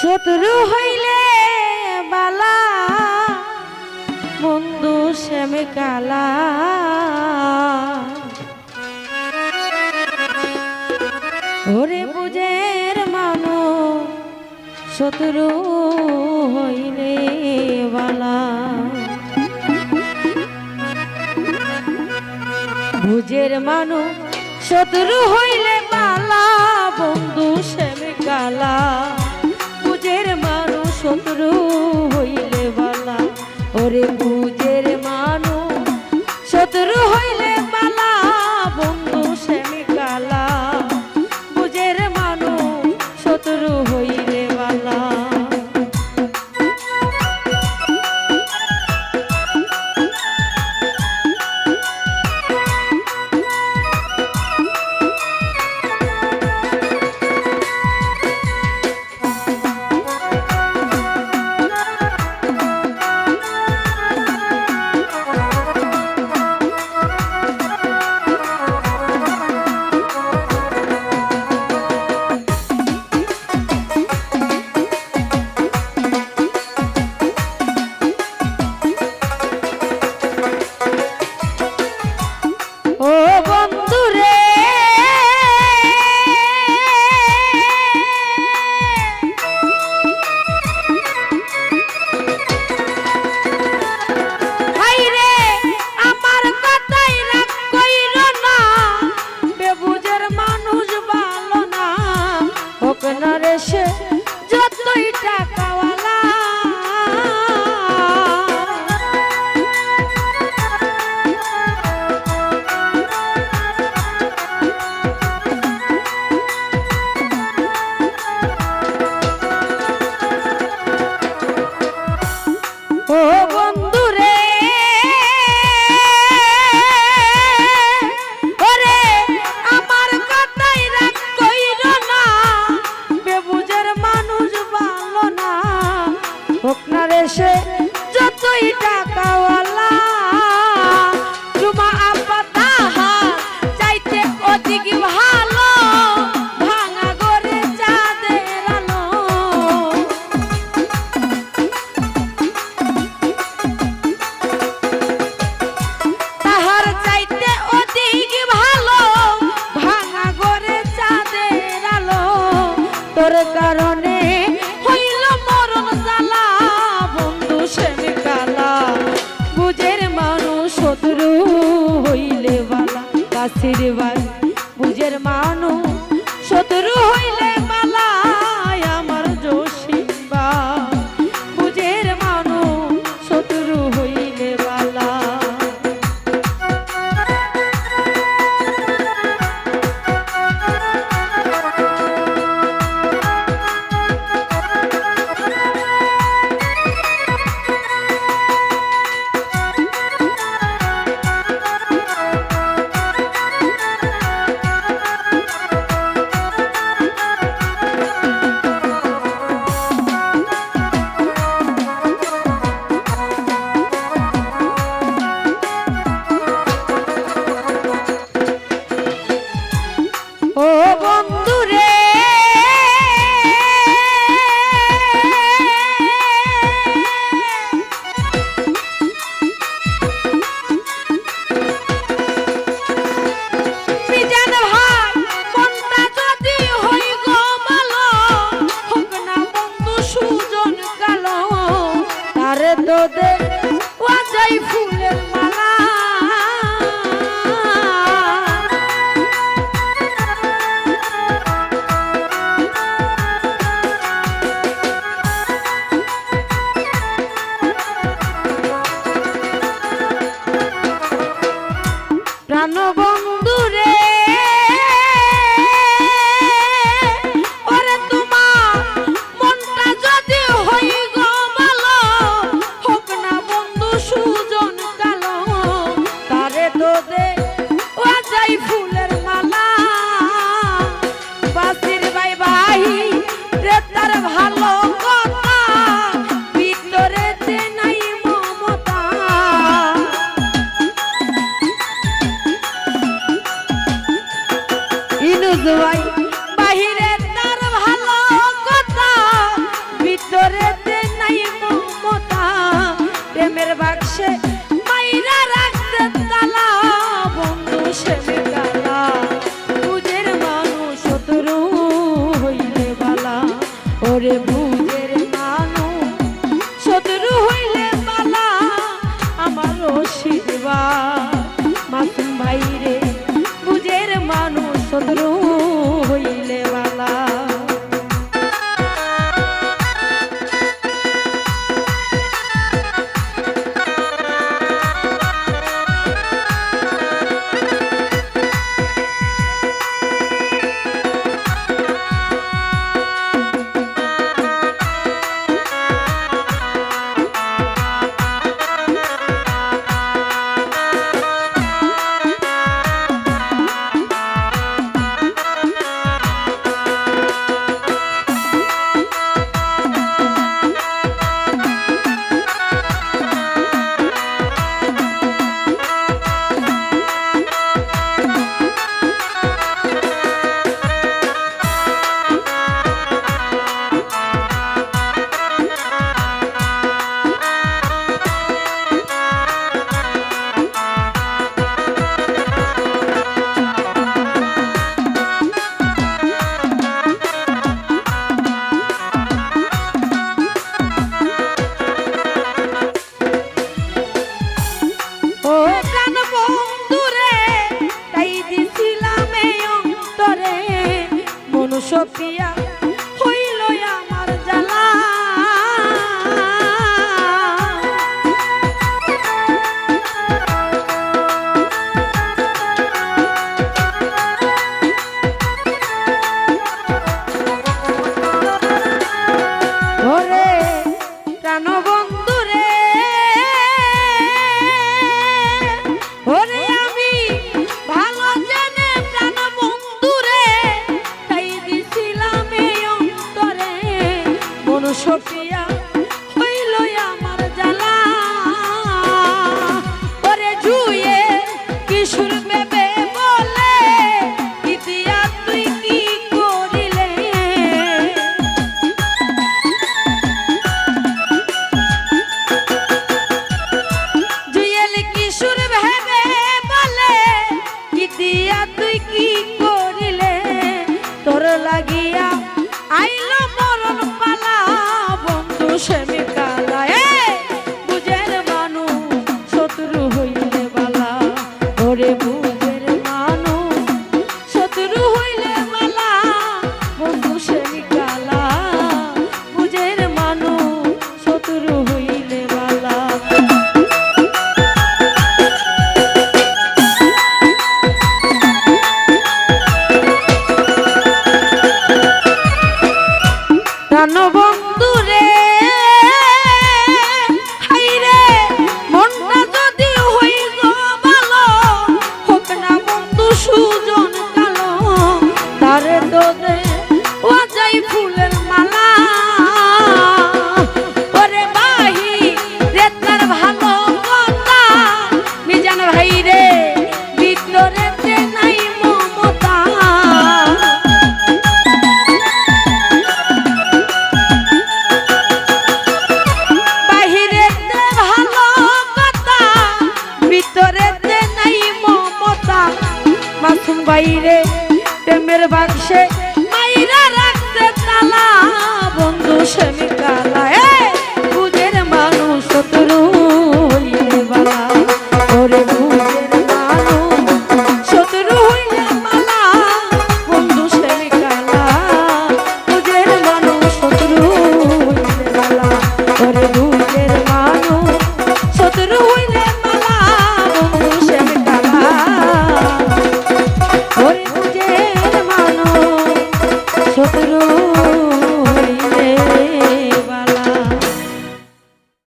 শত্রু হইলে বালা, বন্ধু শ্যাম কালা। ওরে বুঝের মানো শত্রু হইলে বালা। বুঝের মানো শত্রু হইলে বালা, বন্ধু শ্যাম কালা। শত্রু হইলে বালা ওরে বুঝে যতই টাকাওয়ালা। Oh, baby. প্রেমের বাক্সে মাইরা রাখতে তালা। বন্ধু সে বিকালা বুঝের মানুষ শত্রু হইলে বালা। ওরে বুঝের মানুষ শত্রু হইলে বালা। আমার শিবা মাতুম ভাইরে Hashem.